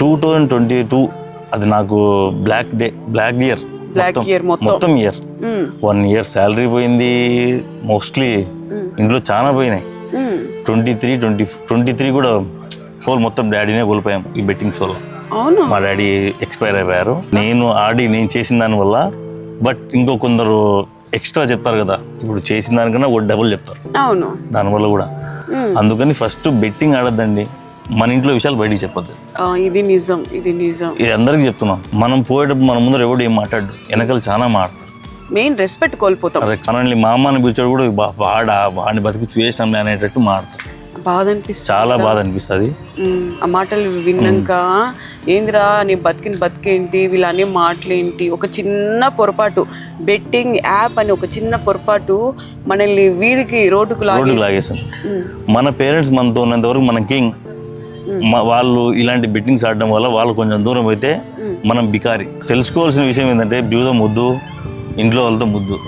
Two thousand twenty two అది నాకు black day black year Black year మొత్తం. మొత్తం ఇయర్. వన్ ఇయర్ శాలరీ పోయింది మోస్ట్లీ ఇంట్లో చాలా పోయినాయి. Twenty three twenty twenty three కూడా హోల్ మొత్తం డాడీనే కోల్పోయాం ఈ బెట్టింగ్స్ వల్ల. మా డాడీ ఎక్స్పైర్ అయిపోయారు. నేను ఆడి నేను చేసిన దానివల్ల బట్ ఇంకో కొందరు ఎక్స్ట్రా చెప్తారు కదా ఇప్పుడు చేసిన దానికన్నా ఒక డబుల్ చెప్తారు. దానివల్ల కూడా. మ్మ్. అందుకని ఫస్ట్ బెట్టింగ్ ఆడద్దండి. మన ఇంట్లో విషయాలు బయటికి చెప్పొద్దు. ఇది నిజం ఇది నిజం. ఇది అందరికీ చెప్తున్నాం. మనం పోయేటప్పుడు మన ముందర ఎవడు ఏం మాట్లాడు వెనకాల చాలా మాట్లాడు మెయిన్ రెస్పెక్ట్ కోల్పోతాం. మనల్ని మా అమ్మని పిలిచాడు కూడా "బా- వాడా వాడిని బతికి వేసినాం అనేటట్టు మాట్లాడు బాధ అనిపిస్తుంది చాలా బాధ అనిపిస్తుంది. ఆ మాటలు విన్నాక ఏందిరా నీ బతికిన బతికేంటి? వీళ్ళ అనే మాటలేంటి? ఒక చిన్న పొరపాటు బెట్టింగ్ యాప్ అని ఒక చిన్న పొరపాటు మనల్ని వీధికి రోడ్డుకు లాగి రోడ్డుకు లాగేస్తుంది మన పేరెంట్స్ మనతో ఉన్నంత వరకు మన కింగ్ వాళ్ళు ఇలాంటి బెట్టింగ్స్ ఆడడం వల్ల వాళ్ళు కొంచెం దూరం అయితే మనం బికారి. తెలుసుకోవాల్సిన విషయం ఏంటంటే జూదం ముద్దు ఇంట్లో వాళ్ళతో ముద్దు.